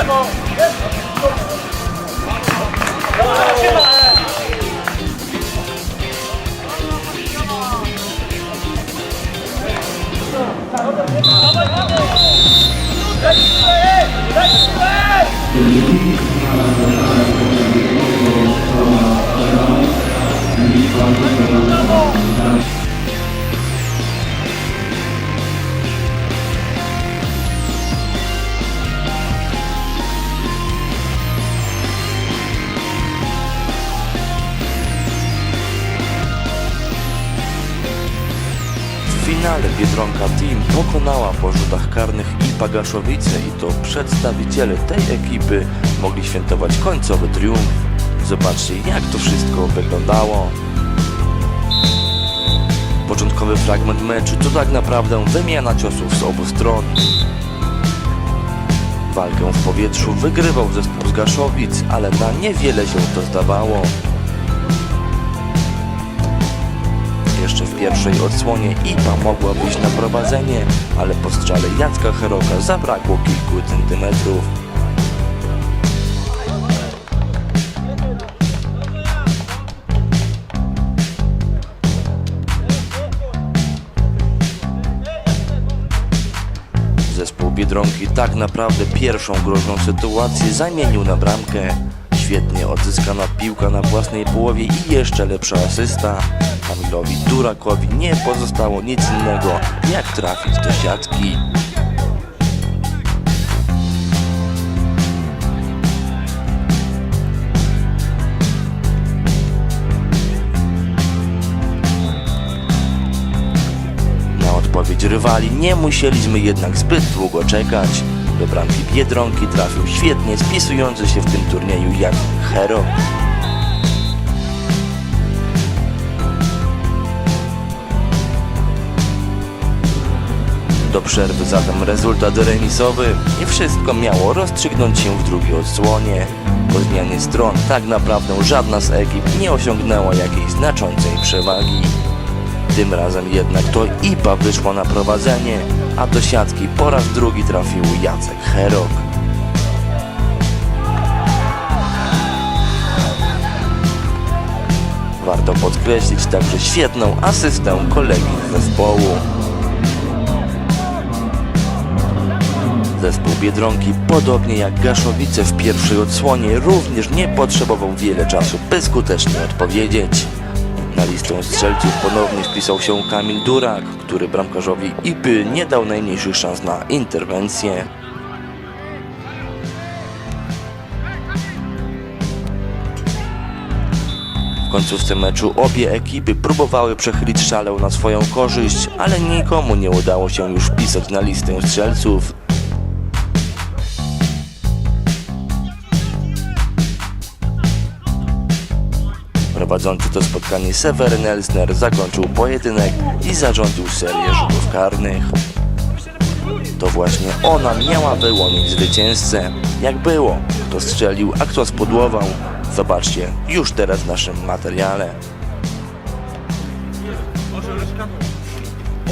W finale Biedronka Team pokonała po rzutach karnych i Pagaszowice i to przedstawiciele tej ekipy mogli świętować końcowy triumf. Zobaczcie jak to wszystko wyglądało. Początkowy fragment meczu to tak naprawdę wymiana ciosów z obu stron. Walkę w powietrzu wygrywał zespół z Gaszowic, ale na niewiele się to zdawało. Jeszcze w pierwszej odsłonie IPA mogła wyjść na prowadzenie, ale po strzale Jacka Heroka zabrakło kilku centymetrów. Zespół Biedronki tak naprawdę pierwszą groźną sytuację zamienił na bramkę. Świetnie odzyskana piłka na własnej połowie i jeszcze lepsza asysta. Kamilowi Durakowi nie pozostało nic innego jak trafić do siatki. Odpowiedź rywali nie musieliśmy jednak zbyt długo czekać. Do bramki Biedronki trafił świetnie spisujący się w tym turnieju jak hero. Do przerwy zatem rezultat remisowy i wszystko miało rozstrzygnąć się w drugiej odsłonie. Po zmianie stron tak naprawdę żadna z ekip nie osiągnęła jakiejś znaczącej przewagi. Tym razem jednak to IPA wyszło na prowadzenie, a do siatki po raz drugi trafił Jacek Herok. Warto podkreślić także świetną asystę kolegi zespołu. Zespół Biedronki, podobnie jak Gaszowice w pierwszej odsłonie, również nie potrzebował wiele czasu, by skutecznie odpowiedzieć. Na listę strzelców ponownie wpisał się Kamil Durak, który bramkarzowi IPy nie dał najmniejszych szans na interwencję. W końcówce meczu obie ekipy próbowały przechylić szalę na swoją korzyść, ale nikomu nie udało się już wpisać na listę strzelców. Prowadzący to spotkanie Seweryn Elsner zakończył pojedynek i zarządził serię rzutów karnych. To właśnie ona miała wyłonić zwycięzcę. Jak było, kto strzelił, a kto spudłował. Zobaczcie już teraz w naszym materiale.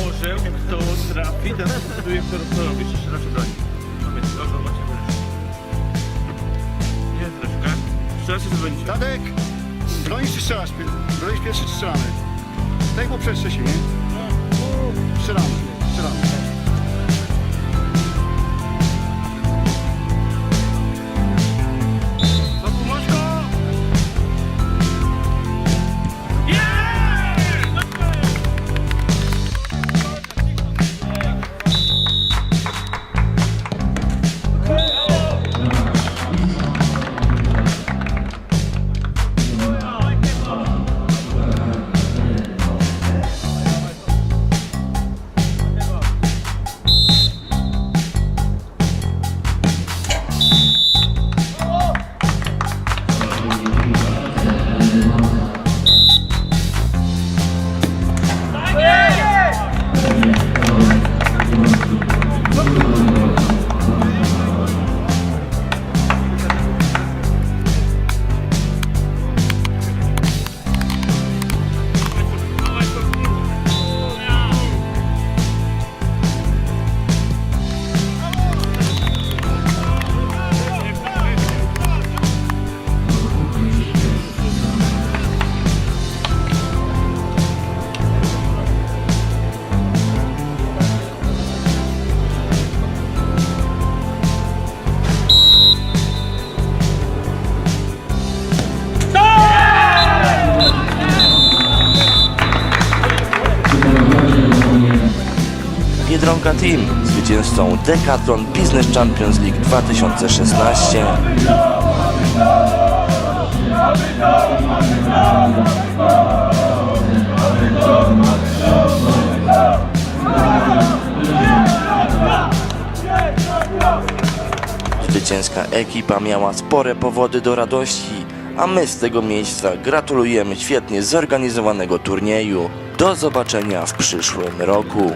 Orzeł kto trafi, ten kto co robisz. Jeszcze raz broni. Pamiętaj, orzeł wyreszka. Jest Leszka. Strzelać się będzie. Tadek! Bronisz czy strzelasz? Bronisz pierwszy czy strzelamy? Tak po przed wcześniej, nie? Strzelamy, strzelamy. Biedronka Team, zwycięzcą Decathlon Business Champions League 2016. Zwycięska ekipa miała spore powody do radości, a my z tego miejsca gratulujemy świetnie zorganizowanego turnieju. Do zobaczenia w przyszłym roku.